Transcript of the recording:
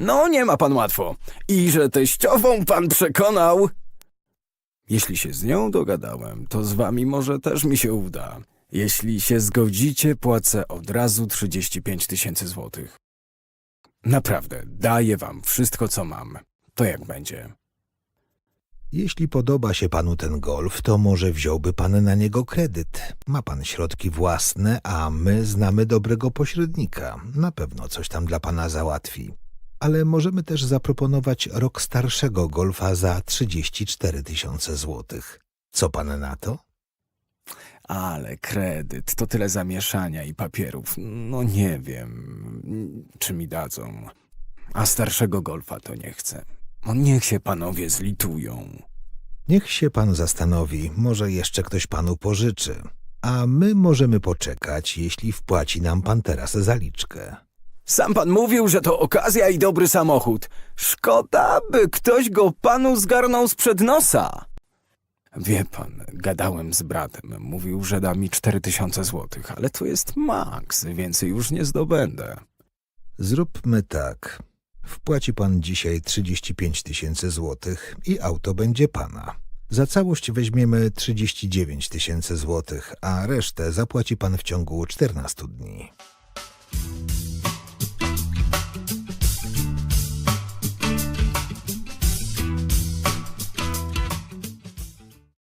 No, nie ma pan łatwo. I że teściową pan przekonał. Jeśli się z nią dogadałem, to z wami może też mi się uda. Jeśli się zgodzicie, płacę od razu 35 tysięcy złotych. Naprawdę, daję wam wszystko, co mam. To jak będzie. Jeśli podoba się panu ten golf, to może wziąłby pan na niego kredyt. Ma pan środki własne, a my znamy dobrego pośrednika. Na pewno coś tam dla pana załatwi. Ale możemy też zaproponować rok starszego golfa za 34 tysiące złotych. Co pan na to? Ale kredyt, to tyle zamieszania i papierów. No nie wiem, czy mi dadzą. A starszego golfa to nie chcę. No niech się panowie zlitują. Niech się pan zastanowi, może jeszcze ktoś panu pożyczy. A my możemy poczekać, jeśli wpłaci nam pan teraz zaliczkę. Sam pan mówił, że to okazja i dobry samochód. Szkoda, by ktoś go panu zgarnął sprzed nosa. Wie pan, gadałem z bratem. Mówił, że da mi cztery tysiące złotych, ale to jest maks, więcej już nie zdobędę. Zróbmy tak. Wpłaci pan dzisiaj 35 tysięcy złotych i auto będzie pana. Za całość weźmiemy 39 tysięcy złotych, a resztę zapłaci pan w ciągu 14 dni.